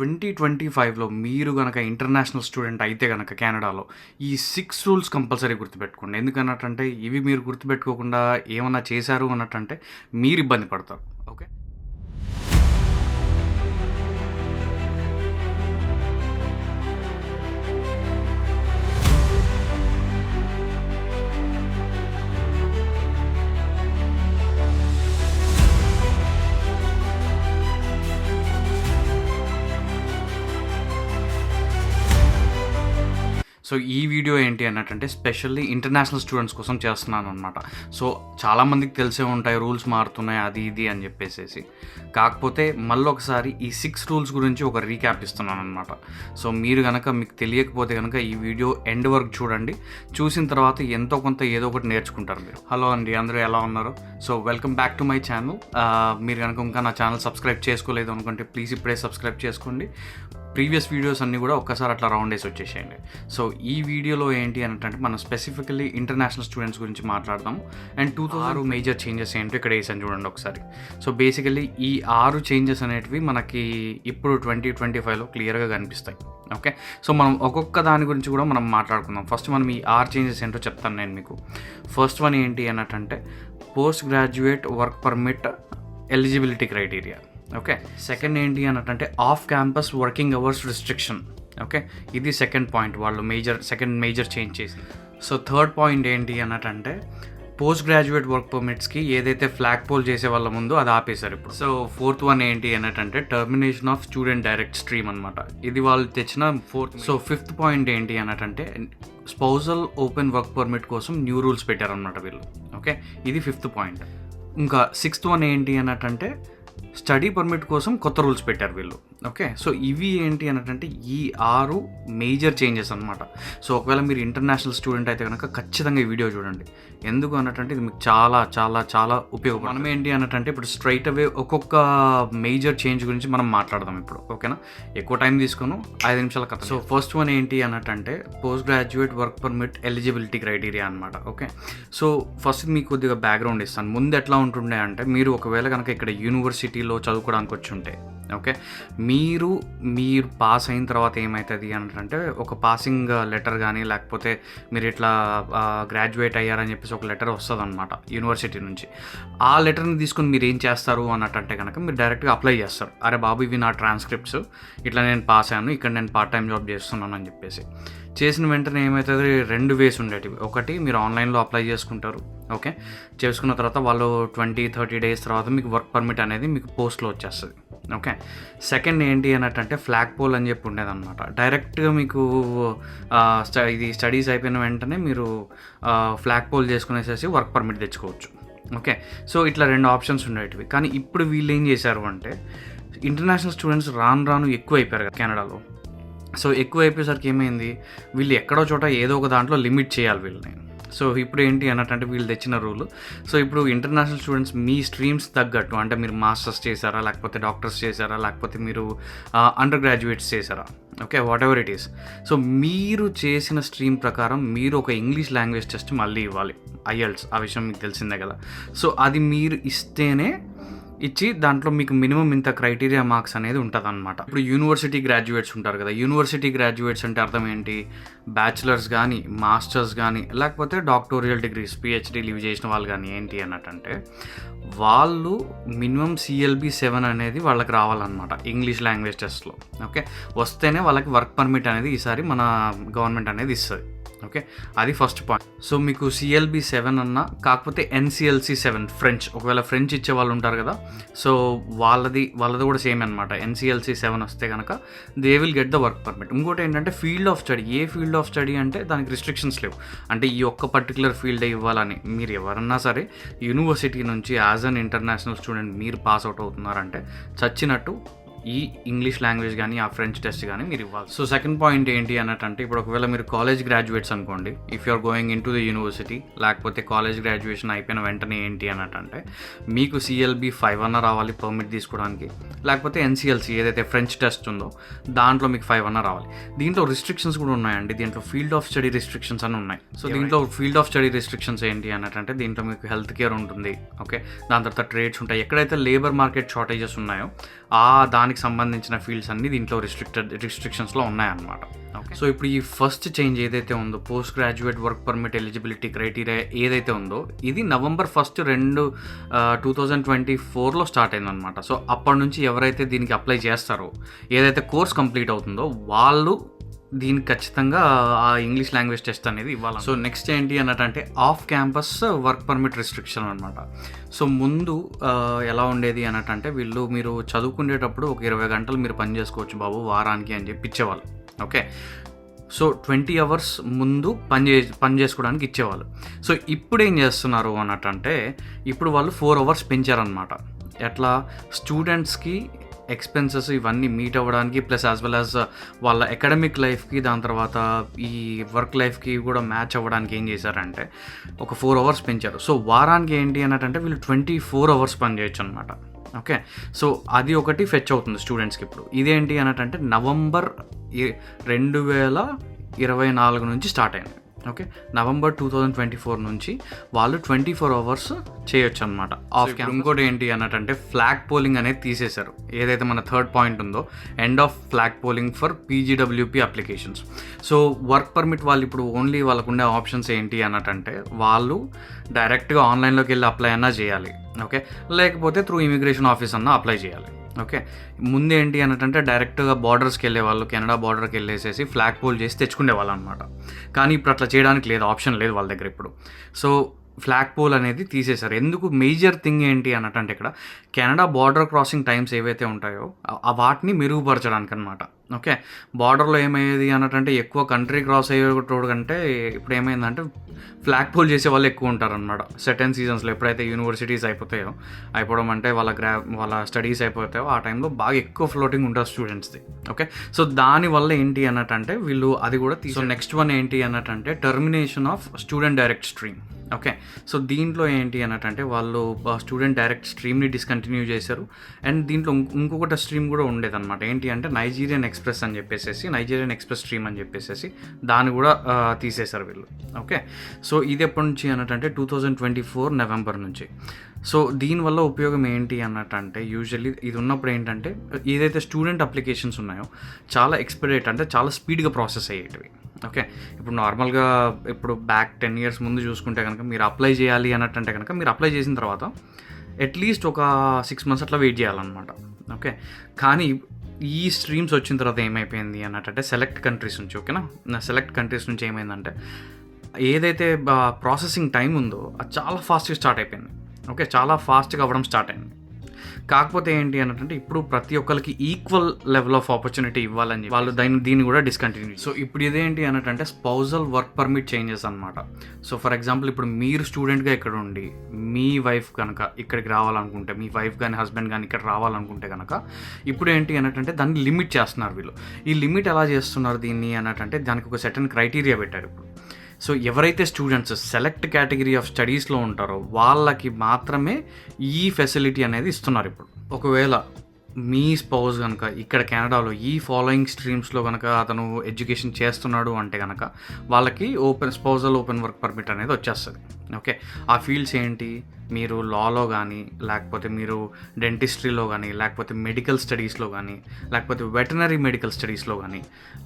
Twenty twenty ఫైవ్లో మీరు కనుక ఇంటర్నేషనల్ స్టూడెంట్ అయితే కనుక కెనడాలో ఈ సిక్స్ రూల్స్ కంపల్సరీ గుర్తుపెట్టుకోండి. ఎందుకన్నట్టంటే ఇవి మీరు గుర్తుపెట్టుకోకుండా ఏమన్నా చేశారు అన్నట్టంటే మీరు ఇబ్బంది పడతారు. ఓకే? సో ఈ వీడియో ఏంటి అన్నట్టంటే స్పెషల్లీ ఇంటర్నేషనల్ స్టూడెంట్స్ కోసం చేస్తున్నాను అనమాట సో చాలామందికి తెలిసే ఉంటాయి రూల్స్ మారుతున్నాయి అది ఇది అని చెప్పేసేసి. కాకపోతే మళ్ళీ ఒకసారి ఈ సిక్స్ రూల్స్ గురించి ఒక రీక్యాప్ ఇస్తున్నాను అనమాట సో మీరు కనుక మీకు తెలియకపోతే కనుక ఈ వీడియో ఎండ్ వరకు చూడండి. చూసిన తర్వాత ఎంతో కొంత ఏదో ఒకటి నేర్చుకుంటారు మీరు. హలో అండి అందరూ ఎలా ఉన్నారు? So welcome back to my channel మీరు కనుక ఇంకా నా ఛానల్ సబ్స్క్రైబ్ చేసుకోలేదు అనుకుంటే ప్లీజ్ ఇప్పుడే సబ్స్క్రైబ్ చేసుకోండి. ప్రీవియస్ వీడియోస్ అన్నీ కూడా ఒక్కసారి అట్లా రౌండ్ వేసి వచ్చేసేయండి. సో ఈ వీడియోలో ఏంటి అంటే మనం స్పెసిఫికల్లీ ఇంటర్నేషనల్ స్టూడెంట్స్ గురించి మాట్లాడదాం. అండ్ టూ ఆరు మేజర్ చేంజెస్ ఏంటో ఇక్కడ వేసాను చూడండి ఒకసారి. సో బేసికల్లీ ఈ ఆరు చేంజెస్ అనేటివి మనకి ఇప్పుడు ట్వంటీ ట్వంటీ ఫైవ్లో క్లియర్గా కనిపిస్తాయి. ఓకే సో మనం ఒక్కొక్క దాని గురించి కూడా మనం మాట్లాడుకుందాం. ఫస్ట్ మనం ఈ ఆరు చేంజెస్ ఏంటో చెప్తాను నేను మీకు. ఫస్ట్ వన్ ఏంటి అన్నట్టంటే post graduate work permit eligibility criteria okay second ఏంటి అన్నట్టంటే off campus working hours restriction okay ఇది సెకండ్ పాయింట్ వాళ్ళు మేజర్ సెకండ్ మేజర్ చేంజ్ చేసి. సో థర్డ్ పాయింట్ ఏంటి అన్నట్టంటే పోస్ట్ గ్రాడ్యుయేట్ వర్క్ పర్మిట్స్కి ఏదైతే ఫ్లాగ్ పోల్ చేసే వాళ్ళ ముందు అది ఆపేశారు ఇప్పుడు. సో ఫోర్త్ వన్ ఏంటి అన్నట్టంటే termination of student direct stream అనమాట ఇది వాళ్ళు తెచ్చిన ఫోర్త్ సో ఫిఫ్త్ పాయింట్ ఏంటి అన్నట్టంటే స్పౌజల్ ఓపెన్ వర్క్ పర్మిట్ కోసం న్యూ రూల్స్ పెట్టారనమాట వీళ్ళు. ఓకే ఇది ఫిఫ్త్ పాయింట్ ఇంకా సిక్స్త్ వన్ ఏంటి అన్నట్టంటే స్టడీ పర్మిట్ కోసం కొత్త రూల్స్ పెట్టారు వీళ్ళు. ఓకే సో ఇవి ఏంటి అన్నట్టంటే ఈ ఆరు మేజర్ చేంజెస్ అనమాట సో ఒకవేళ మీరు ఇంటర్నేషనల్ స్టూడెంట్ అయితే కనుక ఖచ్చితంగా ఈ వీడియో చూడండి. ఎందుకు అన్నట్టంటే ఇది మీకు చాలా చాలా చాలా ఉపయోగం మనం ఏంటి అన్నట్టంటే ఇప్పుడు స్ట్రైట్ అవే ఒక్కొక్క మేజర్ చేంజ్ గురించి మనం మాట్లాడదాం ఇప్పుడు ఓకేనా? ఎక్కువ టైం తీసుకోను ఐదు నిమిషాల కథ. సో ఫస్ట్ వన్ ఏంటి అన్నట్టంటే post graduate work permit eligibility criteria అనమాట ఓకే? సో ఫస్ట్ మీకు కొద్దిగా బ్యాక్గ్రౌండ్ ఇస్తాను. ముందు ఎట్లా ఉంటుండే అంటే మీరు ఒకవేళ కనుక ఇక్కడ యూనివర్సిటీలో చదువుకోవడానికి వచ్చి ఉంటే ఓకే? మీరు మీరు పాస్ అయిన తర్వాత ఏమవుతుంది అంటే ఒక పాసింగ్ లెటర్ కానీ లేకపోతే మీరు ఇట్లా uh, గ్రాడ్యుయేట్ అయ్యారని చెప్పేసి ఒక లెటర్ వస్తుంది అనమాట యూనివర్సిటీ నుంచి. ఆ లెటర్ని తీసుకొని మీరు ఏం చేస్తారు అన్నట్టంటే కనుక మీరు డైరెక్ట్గా అప్లై చేస్తారు. అరే బాబు ఇవి నా ట్రాన్స్క్రిప్ట్స్ ఇట్లా నేను పాస్ అయ్యాను. ఇక్కడ నేను పార్ట్ టైం జాబ్ చేస్తున్నాను అని చెప్పేసి. చేసిన వెంటనే ఏమవుతుంది రెండు వేస్ ఉండేటివి. ఒకటి మీరు ఆన్లైన్లో అప్లై చేసుకుంటారు. ఓకే? చేసుకున్న తర్వాత వాళ్ళు ట్వంటీ థర్టీ డేస్ తర్వాత మీకు వర్క్ పర్మిట్ అనేది మీకు పోస్ట్లో వచ్చేస్తుంది. ఓకే సెకండ్ ఏంటి అన్నట్టంటే ఫ్లాగ్ పోల్ అని చెప్పి ఉండేదన్నమాట. డైరెక్ట్గా మీకు స్ట- ఇది స్టడీస్ అయిపోయిన వెంటనే మీరు ఫ్లాగ్ పోల్ చేసుకునేసేసి వర్క్ పర్మిట్ తెచ్చుకోవచ్చు. ఓకే సో ఇట్లా రెండు ఆప్షన్స్ ఉండేటివి. కానీ ఇప్పుడు వీళ్ళు ఏం చేశారు అంటే ఇంటర్నేషనల్ స్టూడెంట్స్ రాను రాను ఎక్కువ అయిపోయారు కదా కెనడాలో సో ఎక్కువ అయిపోయేసరికి ఏమైంది? వీళ్ళు ఎక్కడో చోట ఏదో ఒక దాంట్లో లిమిట్ చేయాలి వీళ్ళని. సో ఇప్పుడు ఏంటి అన్నట్టు వీళ్ళు తెచ్చిన రూల్ సో ఇప్పుడు ఇంటర్నేషనల్ స్టూడెంట్స్ మీ స్ట్రీమ్స్ తగ్గట్టు అంటే మీరు మాస్టర్స్ చేశారా లేకపోతే డాక్టర్స్ చేశారా లేకపోతే మీరు అండర్ గ్రాడ్యుయేట్స్ చేశారా? Okay whatever it is so మీరు చేసిన స్ట్రీమ్ ప్రకారం మీరు ఒక ఇంగ్లీష్ లాంగ్వేజ్ టెస్ట్ మళ్ళీ ఇవ్వాలి. ఐఎల్స్ ఆ విషయం మీకు తెలిసిందే కదా. సో అది మీరు ఇస్తేనే ఇచ్చి దాంట్లో మీకు మినిమం ఇంత క్రైటీరియా మార్క్స్ అనేది ఉంటుంది అనమాట ఇప్పుడు యూనివర్సిటీ గ్రాడ్యుయేట్స్ ఉంటారు కదా యూనివర్సిటీ గ్రాడ్యుయేట్స్ అంటే అర్థం ఏంటి? బ్యాచిలర్స్ కానీ మాస్టర్స్ కానీ లేకపోతే డాక్టోరియల్ డిగ్రీస్ పిహెచ్డీ లీవ్ చేసిన వాళ్ళు కానీ ఏంటి అన్నట్టంటే వాళ్ళు మినిమం సిఎల్బి సెవెన్ అనేది వాళ్ళకి రావాలన్నమాట ఇంగ్లీష్ లాంగ్వేజ్ టెస్ట్లో. ఓకే? వస్తేనే వాళ్ళకి వర్క్ పర్మిట్ అనేది ఈసారి మన గవర్నమెంట్ అనేది ఇస్తుంది. ఓకే? అది ఫస్ట్ పాయింట్ సో మీకు సిఎల్బి సెవెన్ అన్న కాకపోతే ఎన్సిఎల్సి సెవెన్ ఫ్రెంచ్ ఒకవేళ ఫ్రెంచ్ ఇచ్చే వాళ్ళు ఉంటారు కదా సో వాళ్ళది వాళ్ళది కూడా సేమ్ అనమాట ఎన్సిఎల్సి సెవెన్ వస్తే కనుక they will get the work permit ఇంకోటి ఏంటంటే field of study a field of study అంటే దానికి రిస్ట్రిక్షన్స్ లేవు. అంటే ఈ ఒక్క పర్టికులర్ ఫీల్డ్ ఇవ్వాలని మీరు ఎవరన్నా సరే యూనివర్సిటీ నుంచి యాజ్ అన్ ఇంటర్నేషనల్ స్టూడెంట్ మీరు పాస్ అవుట్ అవుతున్నారంటే చచ్చినట్టు ఈ ఇంగ్లీష్ లాంగ్వేజ్ కానీ ఆ ఫ్రెంచ్ టెస్ట్ కానీ మీరు ఇవ్వాలి. సో సెకండ్ పాయింట్ ఏంటి అన్నట్టంటే ఇప్పుడు ఒకవేళ మీరు కాలేజ్ గ్రాడ్యుయేట్స్ అనుకోండి if you're going into the university లేకపోతే కాలేజ్ గ్రాడ్యుయేషన్ అయిపోయిన వెంటనే ఏంటి అన్నట్టంటే మీకు సిఎల్బి ఫైవ్ అన్న రావాలి పర్మిట్ తీసుకోవడానికి. లేకపోతే ఎన్సిఎల్సి ఏదైతే ఫ్రెంచ్ టెస్ట్ ఉందో దాంట్లో మీకు ఫైవ్ అన్న రావాలి. దీంట్లో రిస్ట్రిక్షన్స్ కూడా ఉన్నాయండి. దీంట్లో ఫీల్డ్ ఆఫ్ స్టడీ రిస్ట్రిక్షన్స్ అని ఉన్నాయి. సో దీంట్లో ఫీల్డ్ ఆఫ్ స్టడీ రిస్ట్రిక్షన్స్ ఏంటి అన్నట్టంటే దీంట్లో మీకు హెల్త్ కేర్ ఉంటుంది. ఓకే దాని తర్వాత ట్రేడ్స్ ఉంటాయి. ఎక్కడైతే లేబర్ మార్కెట్ షార్టేజెస్ ఉన్నాయో ఆ దాని దానికి సంబంధించిన ఫీల్డ్స్ అన్ని దీంట్లో రిస్ట్రిక్టెడ్ రిస్ట్రిక్షన్స్లో ఉన్నాయన్నమాట. ఓకే సో ఇప్పుడు ఈ ఫస్ట్ చేంజ్ ఏదైతే ఉందో post graduate work permit eligibility criteria ఏదైతే ఉందో ఇది నవంబర్ ఫస్ట్ రెండు టూ థౌజండ్ ట్వంటీ ఫోర్లో స్టార్ట్ అయిందనమాట సో అప్పటి నుంచి ఎవరైతే దీనికి అప్లై చేస్తారో ఏదైతే కోర్స్ కంప్లీట్ అవుతుందో వాళ్ళు దీనికి ఖచ్చితంగా ఆ ఇంగ్లీష్ లాంగ్వేజ్ టెస్ట్ అనేది ఇవ్వాలి సో నెక్స్ట్ ఏంటి అన్నట్టంటే off campus work permit restriction అనమాట సో ముందు ఎలా ఉండేది అన్నట్టంటే వీళ్ళు మీరు చదువుకునేటప్పుడు ఒక ఇరవై గంటలు మీరు పని చేసుకోవచ్చు బాబు వారానికి అని చెప్పి ఇచ్చేవాళ్ళు. ఓకే? సో ట్వంటీ అవర్స్ ముందు పని చే పని చేసుకోవడానికి ఇచ్చేవాళ్ళు. సో ఇప్పుడు ఏం చేస్తున్నారు అన్నట్టంటే ఇప్పుడు వాళ్ళు ఫోర్ అవర్స్ పెంచారనమాట ఎట్లా? స్టూడెంట్స్కి ఎక్స్పెన్సెస్ ఇవన్నీ మీట్ అవ్వడానికి ప్లస్ యాజ్ వెల్ యాజ్ వాళ్ళ అకాడమిక్ లైఫ్కి దాని తర్వాత ఈ వర్క్ లైఫ్కి కూడా మ్యాచ్ అవ్వడానికి ఏం చేశారంటే ఒక ఫోర్ అవర్స్ పెంచారు. సో వారానికి ఏంటి అన్నట్టంటే వీళ్ళు ట్వంటీ ఫోర్ అవర్స్ పని చేయొచ్చు అనమాట ఓకే సో అది ఒకటి ఫెచ్ అవుతుంది స్టూడెంట్స్కి ఇప్పుడు. ఇదేంటి అన్నట్టంటే నవంబర్ రెండు వేల ఇరవై నాలుగు నుంచి స్టార్ట్ అయింది. Okay? November two thousand twenty four నుంచి వాళ్ళు ట్వంటీ ఫోర్ అవర్స్ చేయొచ్చు అనమాట ఆఫ్ క్యాంప్ ఇంకోటి ఏంటి అన్నట్టంటే ఫ్లాగ్ పోలింగ్ అనేది తీసేశారు. ఏదైతే మన థర్డ్ పాయింట్ ఉందో end of flagpoling for PGWP applications so work permit వాళ్ళు ఇప్పుడు ఓన్లీ వాళ్ళకు ఉండే ఆప్షన్స్ ఏంటి అన్నట్టంటే వాళ్ళు డైరెక్ట్గా ఆన్లైన్లోకి వెళ్ళి అప్లై అన్నా చేయాలి. ఓకే? లేకపోతే త్రూ ఇమిగ్రేషన్ ఆఫీస్ అన్నా అప్లై చేయాలి. ఓకే. ముందు ఏంటి అన్నట్టంటే డైరెక్ట్గా బార్డర్స్కి వెళ్ళే వాళ్ళు కెనడా బార్డర్కి వెళ్ళేసేసి ఫ్లాగ్ పోల్ చేసి తెచ్చుకునే వాళ్ళు అనమాట కానీ ఇప్పుడు అట్లా చేయడానికి లేదు ఆప్షన్ లేదు వాళ్ళ దగ్గర ఇప్పుడు. సో ఫ్లాగ్ పోల్ అనేది తీసేశారు. ఎందుకు మేజర్ థింగ్ ఏంటి అన్నట్టంటే ఇక్కడ కెనడా బార్డర్ క్రాసింగ్ టైమ్స్ ఏవైతే ఉంటాయో వాటిని మెరుగుపరచడానికి అనమాట ఓకే. బార్డర్లో ఏమయ్యేది అన్నట్టంటే ఎక్కువ కంట్రీ క్రాస్ అయ్యేటోడు కంటే ఇప్పుడు ఏమైందంటే ఫ్లాగ్ పోల్ చేసే వాళ్ళు ఎక్కువ ఉంటారనమాట సెటన్ సీజన్స్లో ఎప్పుడైతే యూనివర్సిటీస్ అయిపోతాయో అయిపోవడం అంటే వాళ్ళ గ్రా వాళ్ళ స్టడీస్ అయిపోతాయో ఆ టైంలో బాగా ఎక్కువ ఫ్లోటింగ్ ఉంటుంది స్టూడెంట్స్ది. ఓకే. సో దానివల్ల ఏంటి అన్నట్టంటే వీళ్ళు అది కూడా తీసు నెక్స్ట్ వన్ ఏంటి అన్నట్టంటే termination of student direct stream. Okay. So దీంట్లో ఏంటి అన్నట్టంటే వాళ్ళు స్టూడెంట్ డైరెక్ట్ స్ట్రీమ్ని డిస్కంటిన్యూ చేశారు. అండ్ దీంట్లో ఇంక- ఇంకొకటి స్ట్రీమ్ కూడా ఉండేదన్నమాట. ఏంటి అంటే నైజీరియన్ ఎక్స్ప్రెస్ అని చెప్పేసి నైజీరియన్ ఎక్స్ప్రెస్ స్ట్రీమ్ అని చెప్పేసి దాన్ని కూడా తీసేశారు వీళ్ళు. ఓకే? సో ఇది ఎప్పటి నుంచి అన్నట్టంటే two thousand twenty four November నుంచి. సో దీనివల్ల ఉపయోగం ఏంటి అన్నట్టంటే యూజువల్లీ ఇది ఉన్నప్పుడు ఏంటంటే ఏదైతే స్టూడెంట్ అప్లికేషన్స్ ఉన్నాయో చాలా ఎక్స్పైరేట్ అంటే చాలా స్పీడ్గా ప్రాసెస్ అయ్యేటివి. ఓకే? ఇప్పుడు నార్మల్గా ఇప్పుడు బ్యాక్ టెన్ ఇయర్స్ ముందు చూసుకుంటే కనుక మీరు అప్లై చేయాలి అన్నట్టంటే కనుక మీరు అప్లై చేసిన తర్వాత అట్లీస్ట్ ఒక సిక్స్ మంత్స్ అట్లా వెయిట్ చేయాలన్నమాట. ఓకే? కానీ ఈ స్ట్రీమ్స్ వచ్చిన తర్వాత ఏమైపోయింది అన్నట్టంటే సెలెక్ట్ కంట్రీస్ నుంచి ఓకేనా నా? సెలెక్ట్ కంట్రీస్ నుంచి ఏమైందంటే ఏదైతే ప్రాసెసింగ్ టైం ఉందో అది చాలా ఫాస్ట్గా స్టార్ట్ అయిపోయింది. ఓకే చాలా ఫాస్ట్గా అవ్వడం స్టార్ట్ అయింది. కాకపోతే ఏంటి అన్నట్టు ఇప్పుడు ప్రతి ఒక్కరికి ఈక్వల్ లెవెల్ ఆఫ్ ఆపర్చునిటీ ఇవ్వాలని వాళ్ళు దాన్ని దీన్ని కూడా డిస్కంటిన్యూ సో ఇప్పుడు ఇదేంటి అన్నట్టు స్పౌజల్ వర్క్ పర్మిట్ చేంజెస్ అనమాట సో ఫర్ ఎగ్జాంపుల్ ఇప్పుడు మీరు స్టూడెంట్గా ఇక్కడ ఉండి మీ వైఫ్ కనుక ఇక్కడికి రావాలనుకుంటే మీ వైఫ్ కానీ హస్బెండ్ కానీ ఇక్కడ రావాలనుకుంటే కనుక ఇప్పుడు ఏంటి అన్నట్టు దాన్ని లిమిట్ చేస్తున్నారు వీళ్ళు. ఈ లిమిట్ ఎలా చేస్తున్నారు దీన్ని అన్నట్టు దానికి ఒక సెటన్ క్రైటీరియా పెట్టారు ఇప్పుడు. సో ఎవరైతే స్టూడెంట్స్ సెలెక్ట్ కేటగిరీ ఆఫ్ స్టడీస్లో ఉంటారో వాళ్ళకి మాత్రమే ఈ ఫెసిలిటీ అనేది ఇస్తున్నారు ఇప్పుడు. ఒకవేళ మీ స్పౌజ్ కనుక ఇక్కడ కెనడాలో ఈ ఫాలోయింగ్ స్ట్రీమ్స్లో కనుక అతను ఎడ్యుకేషన్ చేస్తున్నాడు అంటే కనుక వాళ్ళకి open spousal open work permit అనేది వచ్చేస్తుంది. ఓకే ఆ ఫీల్డ్స్ ఏంటి? మీరు లాలో కానీ లేకపోతే మీరు డెంటిస్ట్రీలో కానీ లేకపోతే మెడికల్ స్టడీస్లో కానీ లేకపోతే వెటనరీ మెడికల్ స్టడీస్లో కానీ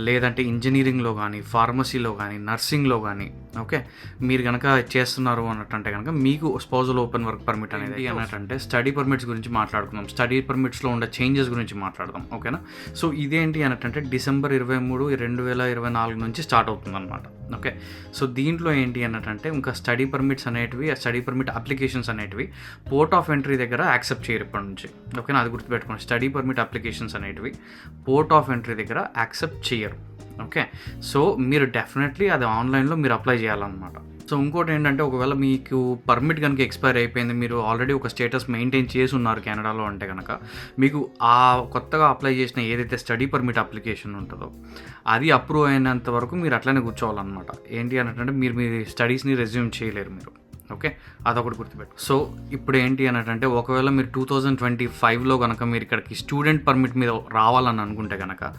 లేదంటే ఇంజనీరింగ్లో కానీ ఫార్మసీలో కానీ నర్సింగ్లో కానీ ఓకే? మీరు కనుక చేస్తున్నారు అన్నట్టంటే కనుక మీకు స్పౌజల్ ఓపెన్ వర్క్ పర్మిట్ అనేది అన్నట్టంటే స్టడీ పర్మిట్స్ గురించి మాట్లాడుకుందాం. స్టడీ పర్మిట్స్లో ఉండే చేంజెస్ గురించి మాట్లాడదాం ఓకేనా? సో ఇదేంటి అన్నట్టంటే డిసెంబర్ ఇరవై మూడు రెండు వేల ఇరవై నాలుగు నుంచి స్టార్ట్ అవుతుంది అనమాట ఓకే. సో దీంట్లో ఏంటి అన్నట్టంటే ఇంకా స్టడీ పర్మిట్స్ అనేటివి ఆ స్టడీ పర్మిట్ అప్లికేషన్స్ అనేటివి పోర్ట్ ఆఫ్ ఎంట్రీ దగ్గర యాక్సెప్ట్ చేయరు ఇప్పటి నుంచి. ఓకేనా అది గుర్తుపెట్టుకోండి. స్టడీ పర్మిట్ అప్లికేషన్స్ అనేటివి పోర్ట్ ఆఫ్ ఎంట్రీ దగ్గర యాక్సెప్ట్ చేయరు. ఓకే. సో మీరు డెఫినెట్లీ అది ఆన్లైన్లో మీరు అప్లై చేయాలన్నమాట. సో ఇంకోటి ఏంటంటే ఒకవేళ మీకు పర్మిట్ కనుక ఎక్స్పైర్ అయిపోయింది మీరు ఆల్రెడీ ఒక స్టేటస్ మెయింటైన్ చేసి ఉన్నారు కెనడాలో అంటే కనుక మీకు ఆ కొత్తగా అప్లై చేసిన ఏదైతే స్టడీ పర్మిట్ అప్లికేషన్ ఉంటుందో అది అప్రూవ్ అయినంత వరకు మీరు అట్లనే కూర్చోవాలన్నమాట. ఏంటి అంటే మీరు మీ స్టడీస్ని రెజ్యూమ్ చేయలేరు మీరు. ఓకే? అదొకటి గుర్తుపెట్టు సో ఇప్పుడు ఏంటి అన్నట్టంటే ఒకవేళ మీరు టూ థౌజండ్ ట్వంటీ ఫైవ్లో కనుక మీరు ఇక్కడికి స్టూడెంట్ పర్మిట్ మీద రావాలని అనుకుంటే కనుక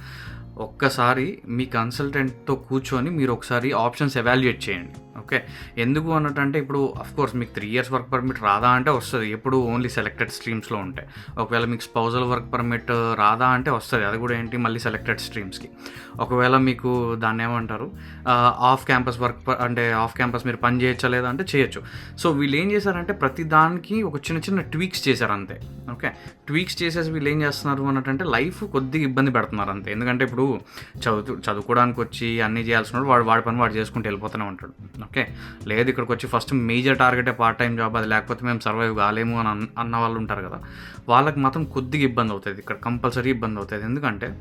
ఒక్కసారి మీ కన్సల్టెంట్తో కూర్చొని మీరు ఒకసారి ఆప్షన్స్ ఎవాల్యుయేట్ చేయండి. ఓకే? ఎందుకు అన్నట్టంటే ఇప్పుడు కోర్స్ మీకు త్రీ ఇయర్స్ వర్క్ పర్మిట్ రాదా అంటే వస్తుంది. ఎప్పుడు ఓన్లీ సెలెక్టెడ్ స్ట్రీమ్స్లో ఉంటాయి. ఒకవేళ మీకు స్పౌజల్ వర్క్ పర్మిట్ రాదా అంటే వస్తుంది. అది కూడా ఏంటి? మళ్ళీ సెలెక్టెడ్ స్ట్రీమ్స్కి ఒకవేళ మీకు దాన్ని ఏమంటారు ఆఫ్ క్యాంపస్ వర్క్ అంటే ఆఫ్ క్యాంపస్ మీరు పని చేయొచ్చా లేదా అంటే చేయొచ్చు. సో వీళ్ళు ఏం చేశారంటే ప్రతి దానికి ఒక చిన్న చిన్న ట్వీక్స్ చేశారు అంతే. ఓకే? ట్వీక్స్ చేసేసి వీళ్ళు ఏం చేస్తున్నారు అన్నట్టంటే లైఫ్ కొద్దిగా ఇబ్బంది పెడుతున్నారు అంతే. ఎందుకంటే ఇప్పుడు చదువు చదువుకోవడానికి వచ్చి అన్నీ చేయాల్సిన వాడు వాడి పని వాడు చేసుకుంటూ వెళ్ళిపోతూనే ఉంటాడు. ఓకే? లేదు ఇక్కడికి వచ్చి ఫస్ట్ మేజర్ టార్గెటే పార్ట్ టైం జాబ్ అది లేకపోతే మేము సర్వైవ్ కాలేము అని అన్న- అన్న వాళ్ళు ఉంటారు కదా. వాళ్ళకి మాత్రం కొద్దిగా ఇబ్బంది అవుతుంది. ఇక్కడ కంపల్సరీ ఇబ్బంది అవుతుంది. ఎందుకంటే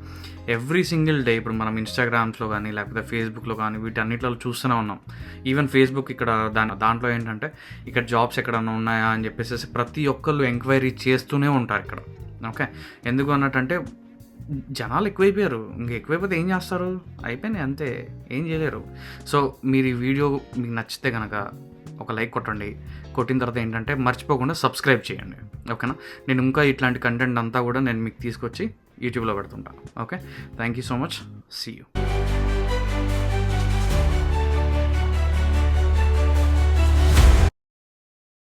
ఎవ్రీ సింగిల్ డే ఇప్పుడు మనం ఇన్స్టాగ్రామ్స్లో కానీ లేకపోతే ఫేస్బుక్లో కానీ వీటన్నిటిలో చూస్తూనే ఉన్నాం. ఈవెన్ ఫేస్బుక్ ఇక్కడ దాని దాంట్లో ఏంటంటే ఇక్కడ జాబ్స్ ఎక్కడన్నా ఉన్నాయా అని చెప్పేసి ప్రతి ఒక్కళ్ళు ఎంక్వైరీ చేస్తూనే ఉంటారు ఇక్కడ. ఓకే? ఎందుకు అన్నట్టంటే జనాలు ఎక్కువైపోయారు. ఇంక ఎక్కువైపోతే ఏం చేస్తారు? అయిపోయినాయి అంతే. ఏం చేయలేరు. సో మీరు ఈ వీడియో మీకు నచ్చితే కనుక ఒక లైక్ కొట్టండి. కొట్టిన తర్వాత ఏంటంటే మర్చిపోకుండా సబ్స్క్రైబ్ చేయండి. ఓకేనా? నేను ఇంకా ఇట్లాంటి కంటెంట్ అంతా కూడా నేను మీకు తీసుకొచ్చి యూట్యూబ్లో పెడుతుంటాను okay? Thank you so much see you